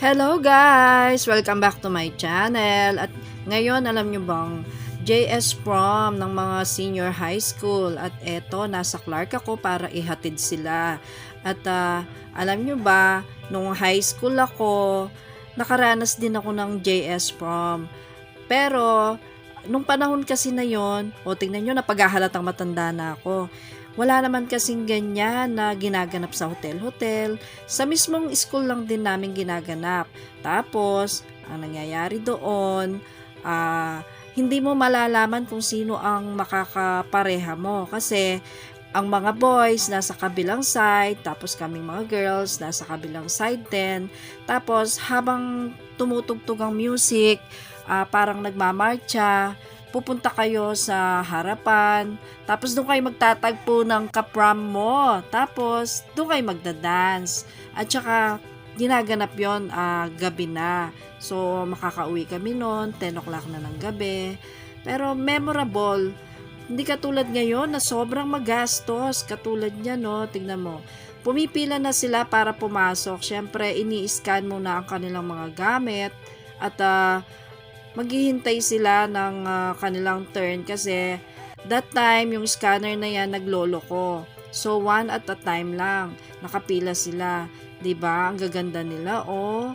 Hello guys! Welcome back to my channel. At ngayon, alam nyo bang, JS prom ng mga senior high school. At eto, nasa Clark ako para ihatid sila. At ah, alam nyo ba, nung high school ako, nakaranas din ako ng JS prom. Pero, nung panahon kasi na yon, o tingnan nyo, napaghahalatang matanda na ako. Wala naman kasing ganyan na ginaganap sa hotel-hotel. Sa mismong school lang din namin ginaganap. Tapos, ang nangyayari doon, ah, hindi mo malalaman kung sino ang makakapareha mo. Kasi, ang mga boys nasa kabilang side, tapos kaming mga girls nasa kabilang side din. Tapos, habang tumutugtog ang music, ah, parang nagmamarcha, pupunta kayo sa harapan, tapos doon kayo magtatagpo ng kapram mo, tapos doon kayo magdadance. At saka, ginaganap yon ah, gabi na. So, makakauwi kami noon, 10 o'clock na ng gabi. Pero memorable, hindi katulad ngayon na sobrang magastos. Katulad niya, no? Tingnan mo. Pumipila na sila para pumasok. Siyempre, ini-scan muna ang kanilang mga gamit. At ah, maghihintay sila ng ah, kanilang turn kasi that time yung scanner na yan naglolo ko. So one at a time lang. Nakapila sila. 'Di ba? Ang gaganda nila oh.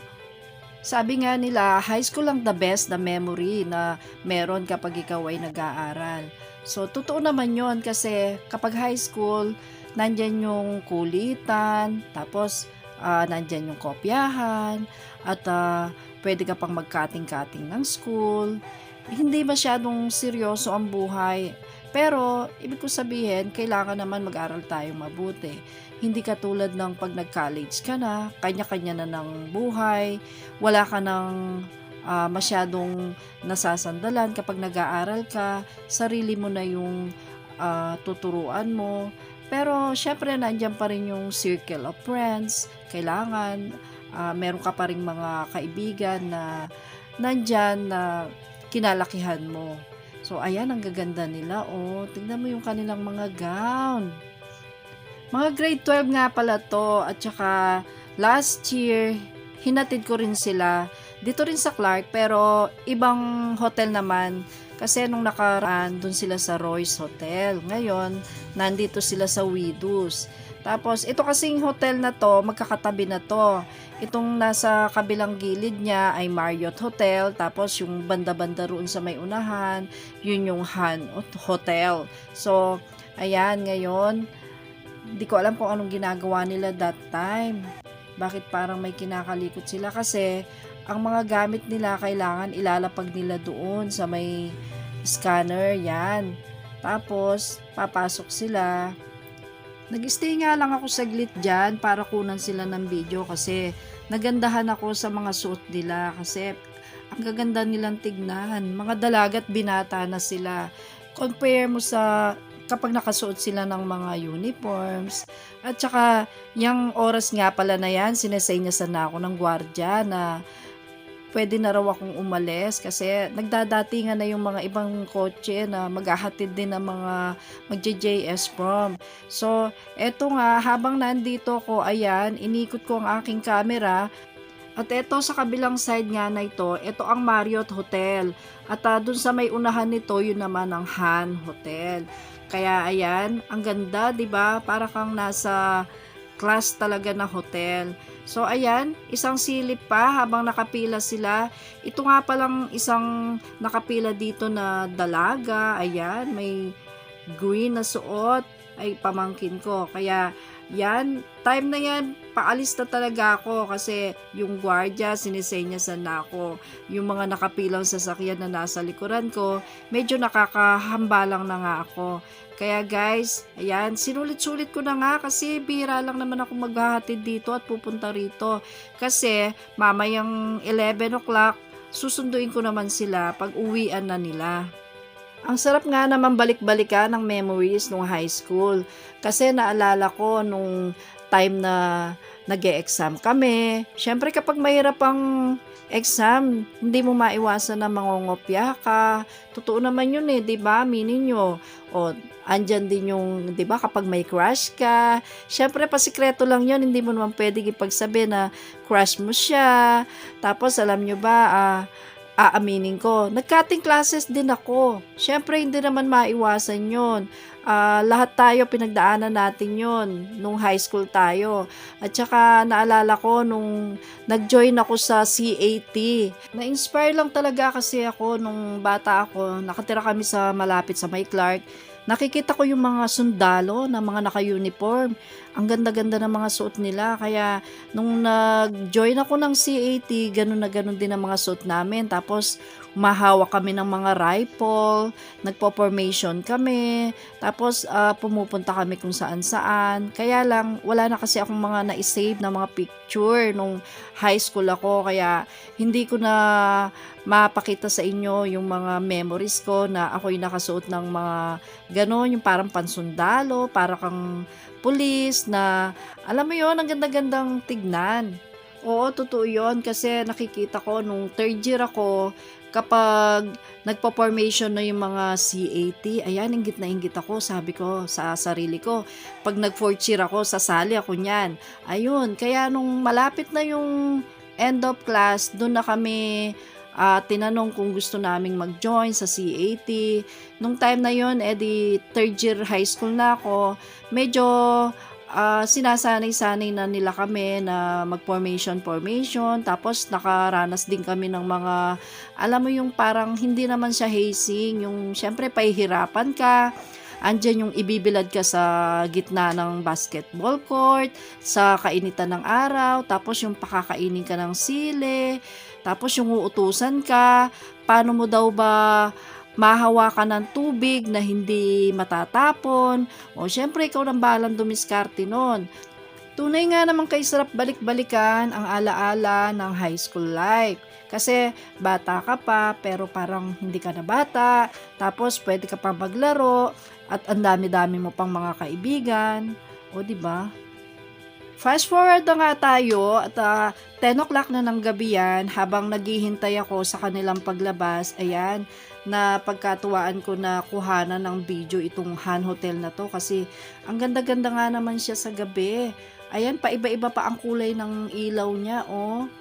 Sabi nga nila, high school lang the best the memory na meron kapag ikaw ay nag-aaral. So, totoo naman yon kasi kapag high school, nandyan yung kulitan, tapos ah, nandyan yung kopyahan, at ah, pwede ka pang magkating-kating ng school. Hindi masyadong seryoso ang buhay. Pero, ibig ko sabihin, kailangan naman mag-aral tayo mabuti. Hindi katulad ng pag nag-college ka na, kanya-kanya na ng buhay, wala ka ng ah, masyadong nasasandalan kapag nag-aaral ka, sarili mo na yung ah, tuturuan mo. Pero, syempre, nandyan pa rin yung circle of friends. Kailangan, ah, meron ka pa rin mga kaibigan na nandyan na kinalakihan mo. So, ayan, ang gaganda nila. Oh, tingnan mo yung kanilang mga gown. Mga grade 12 nga pala to. At saka, last year, hinatid ko rin sila. Dito rin sa Clark, pero ibang hotel naman. Kasi nung nakaraan, dun sila sa Royce Hotel. Ngayon, nandito sila sa Widows. Tapos, ito kasing hotel na to, magkakatabi na to. Itong nasa kabilang gilid niya ay Marriott Hotel. Tapos, yung banda-banda roon sa may unahan, yun yung Han Hotel. So, ayan, ngayon, hindi ko alam kung anong ginagawa nila that time. Bakit parang may kinakalikot sila? Kasi, ang mga gamit nila kailangan ilalapag nila doon sa may scanner, yan. Tapos, papasok sila. Nag-stay nga lang ako saglit dyan para kunan sila ng video kasi nagandahan ako sa mga suot nila kasi ang gaganda nilang tignan. Mga dalagat binata na sila. Compare mo sa kapag nakasuot sila ng mga uniforms. At saka, yung oras nga pala na yan, sinesay niya sana ako ng gwardya na pwede na raw akong umalis kasi nagdadatingan na yung mga ibang kotse na maghahatid din ng mga magje-JS prom. So, eto nga, habang nandito ko, ayan, inikot ko ang aking camera at eto sa kabilang side nga na ito, ito ang Marriott Hotel. At uh, dun sa may unahan nito, yun naman ang Han Hotel. Kaya ayan, ang ganda, 'di ba? Para kang nasa class talaga na hotel. So ayan, isang silip pa habang nakapila sila. Ito nga palang isang nakapila dito na dalaga. Ayan, may green na suot ay pamangkin ko. Kaya yan, time na yan, paalis na talaga ako kasi yung gwardya, sinisenya sa ako. Yung mga nakapilang sasakyan na nasa likuran ko, medyo nakakahambalang na nga ako. Kaya guys, ayan, sinulit-sulit ko na nga kasi bihira lang naman ako maghahatid dito at pupunta rito. Kasi mamayang 11 o'clock, susunduin ko naman sila pag uwian na nila. Ang sarap nga naman balik-balikan ng memories nung high school. Kasi naalala ko nung time na nag exam kami. Siyempre kapag mahirap ang exam, hindi mo maiwasan na mangongopya ka. Totoo naman yun eh, di ba? Minin nyo. O, andyan din yung, di ba, kapag may crush ka. Siyempre, pasikreto lang yun. Hindi mo naman pwede ipagsabi na crush mo siya. Tapos, alam nyo ba, ah, aaminin ko, nag-cutting classes din ako. Siyempre, hindi naman maiwasan yon Ah, lahat tayo pinagdaanan natin yon nung high school tayo. At saka naalala ko nung nag-join ako sa CAT. Na-inspire lang talaga kasi ako nung bata ako. Nakatira kami sa malapit sa May Clark. Nakikita ko yung mga sundalo na mga naka-uniform. Ang ganda-ganda ng mga suot nila. Kaya nung nag-join ako ng CAT, ganun na ganun din ang mga suot namin. Tapos umahawak kami ng mga rifle, nagpo-formation kami, tapos ah, pumupunta kami kung saan-saan. Kaya lang, wala na kasi akong mga na-save na mga picture nung high school ako, kaya hindi ko na mapakita sa inyo yung mga memories ko na ako'y nakasuot ng mga ganon, yung parang pansundalo, para kang pulis na, alam mo yon ang ganda-gandang tignan. Oo, totoo yun kasi nakikita ko nung third year ako, kapag nagpo-formation na yung mga CAT, ayan, inggit na inggit ako, sabi ko sa sarili ko. Pag nag-fourth year ako, sasali ako niyan. Ayun, kaya nung malapit na yung end of class, doon na kami ah, tinanong kung gusto naming mag-join sa CAT. Nung time na yon edi third year high school na ako, medyo ah, sinasanay-sanay na nila kami na mag-formation formation. Tapos nakaranas din kami ng mga alam mo yung parang hindi naman siya hazing yung syempre pahihirapan ka. Andyan yung ibibilad ka sa gitna ng basketball court sa kainitan ng araw tapos yung pakakainin ka ng sili tapos yung uutusan ka. Paano mo daw ba mahawakan ng tubig na hindi matatapon. O syempre, ikaw nang balang dumiskarte nun. Tunay nga naman kay sarap balik-balikan ang alaala ng high school life. Kasi bata ka pa pero parang hindi ka na bata. Tapos pwede ka pa maglaro at ang dami-dami mo pang mga kaibigan. O di ba? Fast forward na nga tayo at ah, 10 o'clock na ng gabi yan habang naghihintay ako sa kanilang paglabas. Ayan, na pagkatuwaan ko na kuhanan ng video itong Han Hotel na to kasi ang ganda-ganda nga naman siya sa gabi. Ayan, paiba-iba pa ang kulay ng ilaw niya, oh.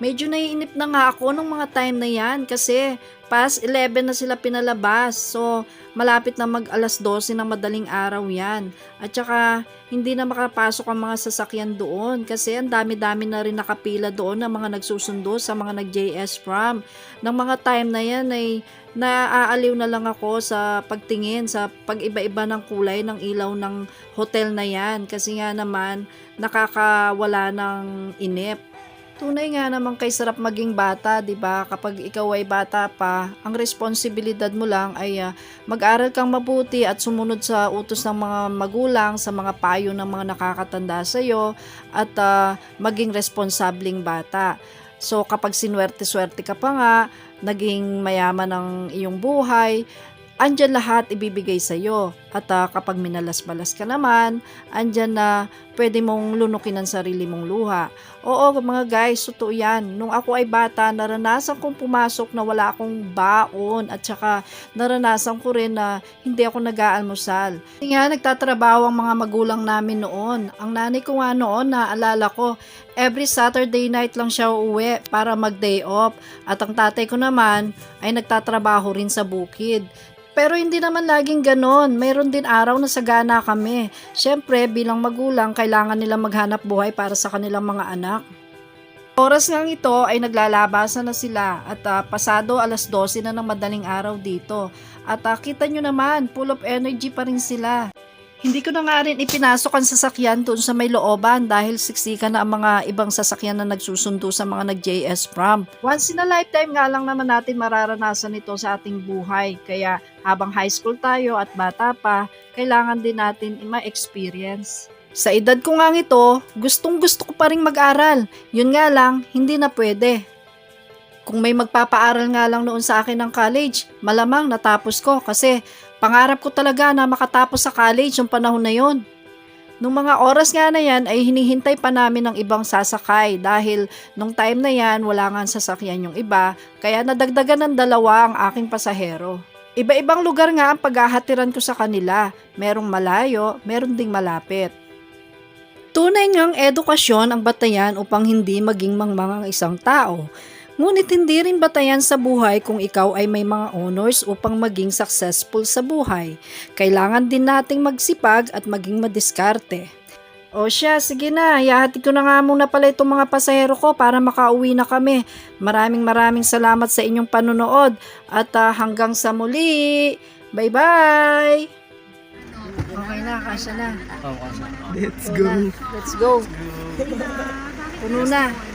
Medyo naiinip na nga ako nung mga time na yan kasi past 11 na sila pinalabas. So, malapit na mag alas 12 ng madaling araw yan. At saka, hindi na makapasok ang mga sasakyan doon kasi ang dami-dami na rin nakapila doon ng mga nagsusundo sa mga nag-JS prom. Nang mga time na yan ay naaaliw na lang ako sa pagtingin sa pag-iba-iba ng kulay ng ilaw ng hotel na yan kasi nga naman nakakawala ng inip. Tunay nga naman kay sarap maging bata, 'di ba? Kapag ikaw ay bata pa, ang responsibilidad mo lang ay ah, mag-aral kang mabuti at sumunod sa utos ng mga magulang, sa mga payo ng mga nakakatanda sa iyo at ah, maging responsabling bata. So kapag sinwerte-swerte ka pa nga, naging mayaman ang iyong buhay, andyan lahat ibibigay sa iyo. At ah, kapag minalas-balas ka naman, andyan na pwede mong lunukin ang sarili mong luha. Oo mga guys, totoo yan. Nung ako ay bata, naranasan kong pumasok na wala akong baon at saka naranasan ko rin na hindi ako nag-aalmusal. Kasi nga nagtatrabaho ang mga magulang namin noon. Ang nanay ko nga noon, naalala ko, every Saturday night lang siya uuwi para mag-day off. At ang tatay ko naman ay nagtatrabaho rin sa bukid. Pero hindi naman laging ganon. Mayroon din araw na sagana kami. Siyempre, bilang magulang, kailangan nila maghanap buhay para sa kanilang mga anak. Oras ngang ito ay naglalabasan na sila at ah, pasado alas 12 na ng madaling araw dito. At ah, kita nyo naman, full of energy pa rin sila. Hindi ko na nga rin ipinasok ang sasakyan doon sa may looban dahil siksika na ang mga ibang sasakyan na nagsusundo sa mga nag-JS prom. Once in a lifetime nga lang naman natin mararanasan ito sa ating buhay. Kaya habang high school tayo at bata pa, kailangan din natin ma-experience. Sa edad ko nga ito, gustong gusto ko pa rin mag-aral. Yun nga lang, hindi na pwede. Kung may magpapaaral nga lang noon sa akin ng college, malamang natapos ko kasi pangarap ko talaga na makatapos sa college yung panahon na yon. Nung mga oras nga na yan ay hinihintay pa namin ng ibang sasakay dahil nung time na yan wala nga sasakyan yung iba kaya nadagdagan ng dalawa ang aking pasahero. Iba-ibang lugar nga ang paghahatiran ko sa kanila. Merong malayo, meron ding malapit. Tunay ngang edukasyon ang batayan upang hindi maging mangmang ang isang tao. Ngunit hindi rin batayan sa buhay kung ikaw ay may mga honors upang maging successful sa buhay. Kailangan din nating magsipag at maging madiskarte. O siya, sige na, yahati ko na nga muna pala itong mga pasahero ko para makauwi na kami. Maraming maraming salamat sa inyong panunood at ah, hanggang sa muli. Bye-bye! Okay na, kasya na. Let's go. Let's go. Puno na.